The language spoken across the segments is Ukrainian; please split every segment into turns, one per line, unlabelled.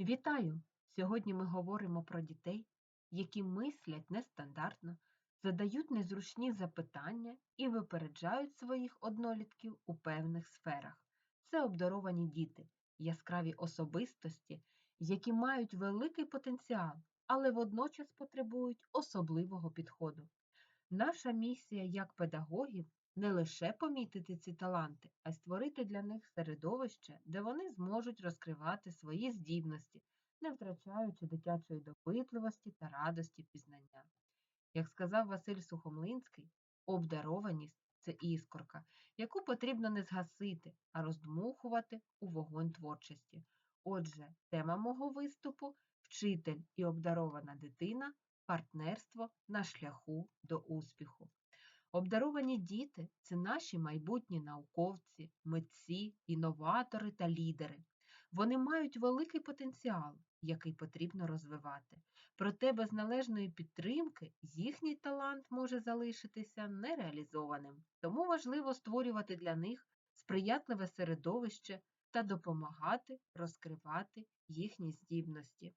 Вітаю! Сьогодні ми говоримо про дітей, які мислять нестандартно, задають незручні запитання і випереджають своїх однолітків у певних сферах. Це обдаровані діти, яскраві особистості, які мають великий потенціал, але водночас потребують особливого підходу. Наша місія як педагогів не лише помітити ці таланти, а й створити для них середовище, де вони зможуть розкривати свої здібності, не втрачаючи дитячої допитливості та радості пізнання. Як сказав Василь Сухомлинський, обдарованість це іскорка, яку потрібно не згасити, а роздмухувати у вогонь творчості. Отже, тема мого виступу вчитель і обдарована дитина партнерство на шляху до успіху. Обдаровані діти це наші майбутні науковці, митці, інноватори та лідери. Вони мають великий потенціал, який потрібно розвивати. Проте без належної підтримки їхній талант може залишитися нереалізованим. Тому важливо створювати для них сприятливе середовище та допомагати розкривати їхні здібності.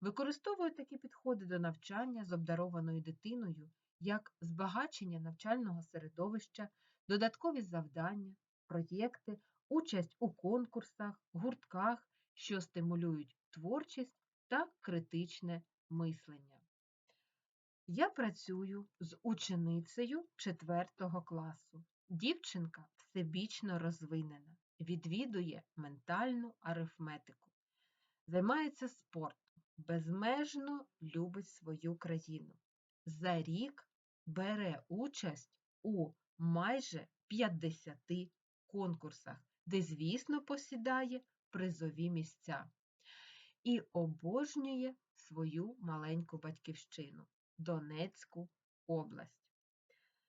Використовую такі підходи до навчання з обдарованою дитиною як збагачення навчального середовища, додаткові завдання, проєкти, участь у конкурсах, гуртках, що стимулюють творчість та критичне мислення. Я працюю з ученицею 4 класу. Дівчинка всебічно розвинена, відвідує ментальну арифметику, займається спортом, безмежно любить свою країну. За рік бере участь у майже 50 конкурсах, де, звісно, посідає призові місця і обожнює свою маленьку батьківщину Донецьку область.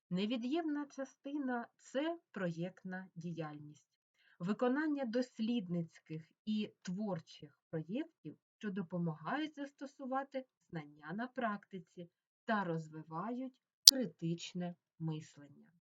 Невід'ємна частина це проєктна діяльність, виконання дослідницьких і творчих проєктів, що допомагають застосувати знання на практиці та розвивають критичне мислення.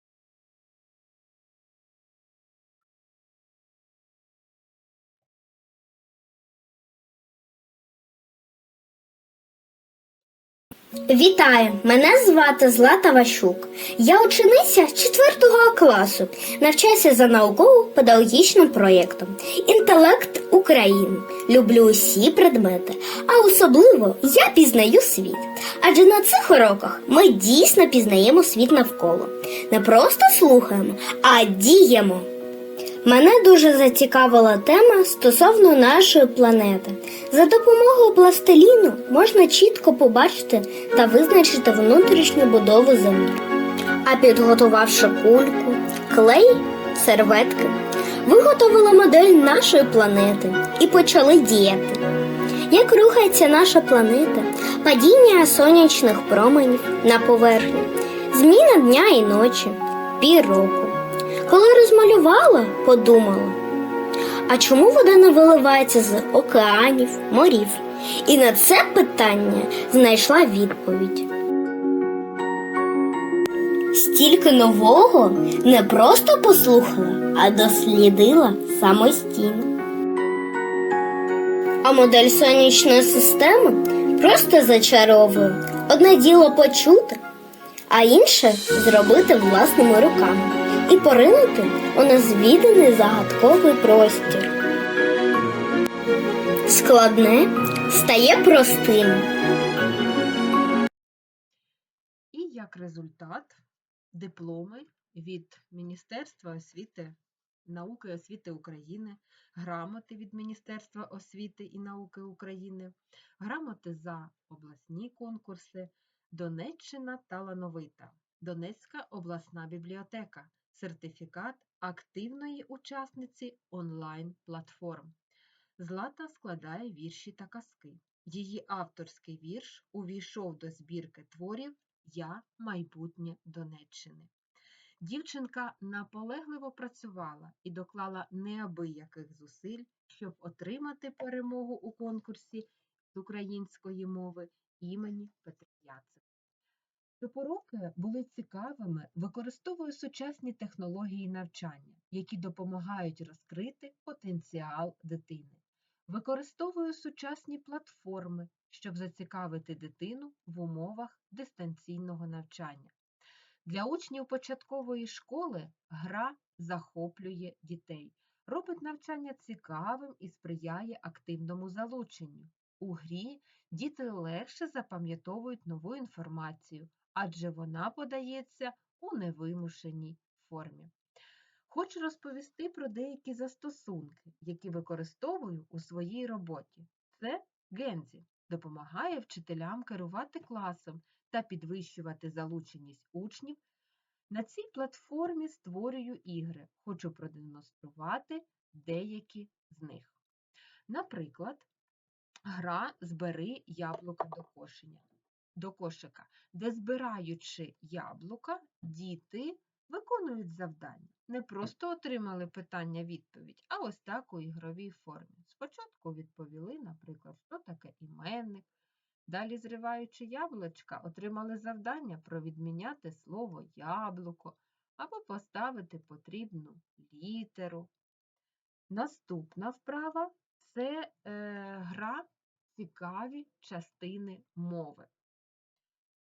Вітаю! Мене звати Злата Ващук. Я учениця 4 класу. Навчаюся за науково-педагогічним проєктом Інтелект України. Люблю усі предмети, а особливо я пізнаю світ. Адже на цих уроках ми дійсно пізнаємо світ навколо. Не просто слухаємо, а діємо. Мене дуже зацікавила тема стосовно нашої планети. За допомогою пластиліну можна чітко побачити та визначити внутрішню будову Землі. А підготувавши кульку, клей, серветки, виготовили модель нашої планети і почали діяти. Як рухається наша планета, падіння сонячних променів на поверхню, зміна дня і ночі, пір року. Коли розмалювала, подумала, а чому вода не виливається з океанів, морів? І на це питання знайшла відповідь. Стільки нового не просто послухала, а дослідила самостійно. А модель сонячної системи просто зачаровує. Одне діло почути, а інше зробити власними руками і поринути у незвіданий загадковий простір. Складне стає простим.
І як результат дипломи від Міністерства освіти, науки і освіти України, грамоти від Міністерства освіти і науки України, грамоти за обласні конкурси, Донеччина талановита, Донецька обласна бібліотека, сертифікат активної учасниці онлайн-платформ. Злата складає вірші та казки. Її авторський вірш увійшов до збірки творів Я майбутнє Донеччини. Дівчинка наполегливо працювала і доклала неабияких зусиль, щоб отримати перемогу у конкурсі з української мови імені Петра Яцика. Щоб були цікавими, використовую сучасні технології навчання, які допомагають розкрити потенціал дитини. Використовую сучасні платформи, щоб зацікавити дитину в умовах дистанційного навчання. Для учнів початкової школи гра захоплює дітей, робить навчання цікавим і сприяє активному залученню. У грі діти легше запам'ятовують нову інформацію, адже вона подається у невимушеній формі. Хочу розповісти про деякі застосунки, які використовую у своїй роботі. Це Гензі допомагає вчителям керувати класом та підвищувати залученість учнів. На цій платформі створюю ігри. Хочу продемонструвати деякі з них. Наприклад, гра Збери яблука до кошеня. До кошика, де збираючи яблука, діти виконують завдання. Не просто отримали питання-відповідь, а ось так у ігровій формі. Спочатку відповіли, наприклад, що таке іменник. Далі, зриваючи яблучка, отримали завдання про відміняти слово яблуко або поставити потрібну літеру. Наступна вправа це е, гра цікаві частини мови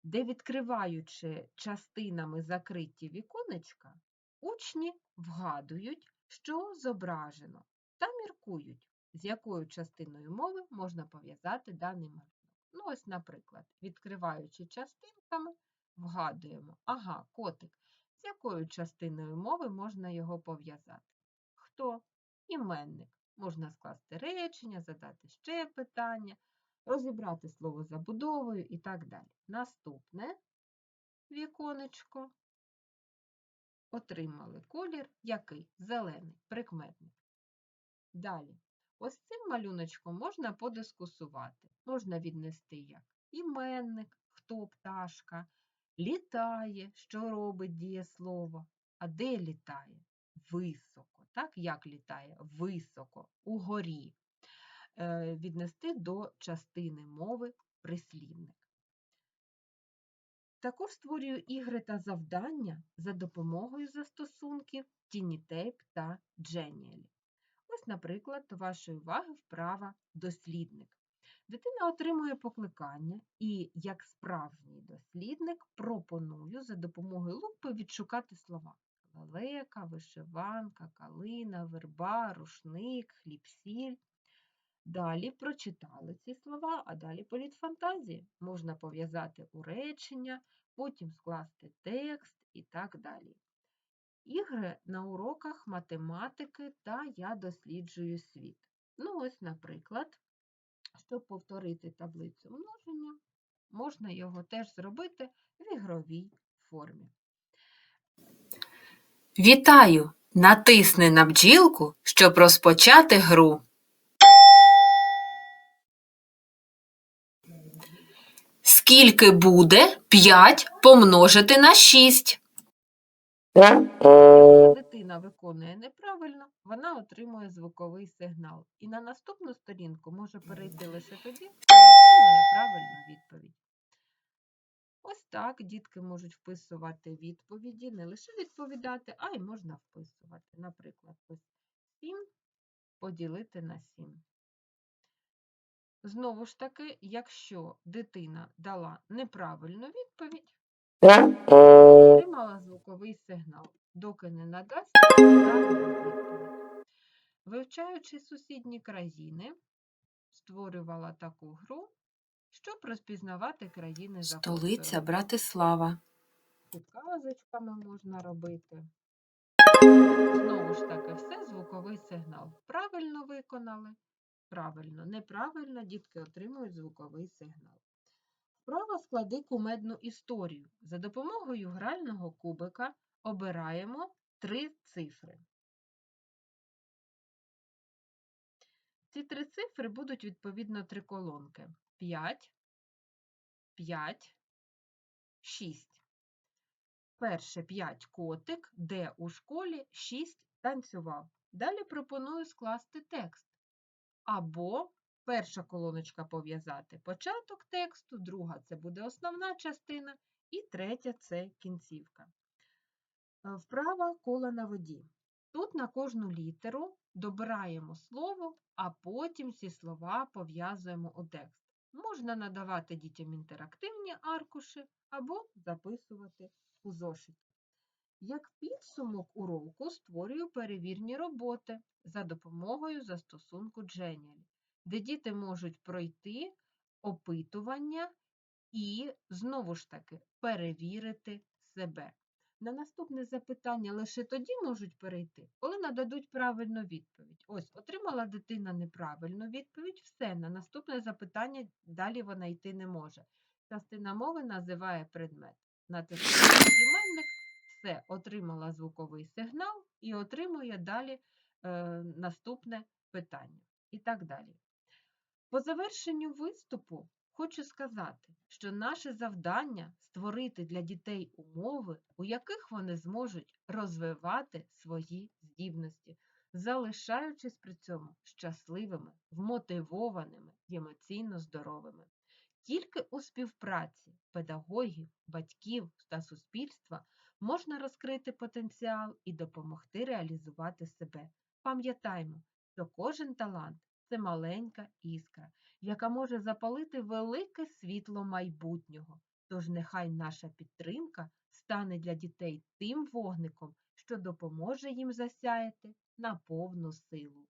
де, відкриваючи частинами закриті віконечка, учні вгадують, що зображено, та міркують, з якою частиною мови можна пов'язати даний малюнок. Ну, ось, наприклад, відкриваючи частинками, вгадуємо, ага, котик, з якою частиною мови можна його пов'язати? Хто? Іменник. Можна скласти речення, задати ще питання розібрати слово забудовою і так далі. Наступне віконечко. Отримали колір який? Зелений, прикметник. Далі. Ось цим малюночком можна подискусувати. Можна віднести як іменник, хто пташка, літає, що робить дієслово. А де літає? Високо. Так, як літає? Високо, угорі. Е, віднести до частини мови прислівник. Також створюю ігри та завдання за допомогою застосунків TinyTape та Genially. Ось, наприклад, до вашої уваги вправа дослідник. Дитина отримує покликання і, як справжній дослідник, пропоную за допомогою лупи відшукати слова. Лелека, вишиванка, калина, верба, рушник, хліб-сіль. Далі прочитали ці слова, а далі політ фантазії. Можна пов'язати у речення, потім скласти текст і так далі. Ігри на уроках математики та я досліджую світ. Ну, ось, наприклад, щоб повторити таблицю множення, можна його теж зробити в ігровій формі.
Вітаю! Натисни на бджілку, щоб розпочати гру. Скільки буде 5 помножити на 6?
Дитина виконує неправильно, вона отримує звуковий сигнал. І на наступну сторінку може перейти лише тоді, коли отримує правильну відповідь. Ось так дітки можуть вписувати відповіді, не лише відповідати, а й можна вписувати. Наприклад, ось 7 поділити на 7. Знову ж таки, якщо дитина дала неправильну відповідь, отримала звуковий сигнал, доки не надасть правильну відповідь. Вивчаючи сусідні країни, створювала таку гру, щоб розпізнавати країни за
Столиця. Братислава.
Підказочками можна робити. Знову ж таки, все звуковий сигнал. Правильно виконали. Правильно, неправильно дітки отримують звуковий сигнал. Вправо склади кумедну історію. За допомогою грального кубика обираємо три цифри. Ці три цифри будуть відповідно три колонки. 5, 5, 6. Перше 5 котик, де у школі 6 танцював. Далі пропоную скласти текст. Або перша колоночка пов'язати початок тексту, друга це буде основна частина, і третя це кінцівка. Е, Вправа кола на воді. Тут на кожну літеру добираємо слово, а потім ці слова пов'язуємо у текст. Можна надавати дітям інтерактивні аркуші або записувати у зошиті. Як підсумок уроку створюю перевірні роботи за допомогою застосунку Genially, де діти можуть пройти опитування і, знову ж таки, перевірити себе. На наступне запитання лише тоді можуть перейти, коли нададуть правильну відповідь. Ось, отримала дитина неправильну відповідь, все, на наступне запитання далі вона йти не може. Частина мови називає предмет. Натискає іменник, все, отримала звуковий сигнал і отримує далі е, наступне питання. І так далі. По завершенню виступу хочу сказати, що наше завдання створити для дітей умови, у яких вони зможуть розвивати свої здібності, залишаючись при цьому щасливими, вмотивованими емоційно здоровими. Тільки у співпраці педагогів, батьків та суспільства можна розкрити потенціал і допомогти реалізувати себе. Пам'ятаймо, що кожен талант це маленька іскра, яка може запалити велике світло майбутнього. Тож нехай наша підтримка стане для дітей тим вогником, що допоможе їм засяяти на повну силу.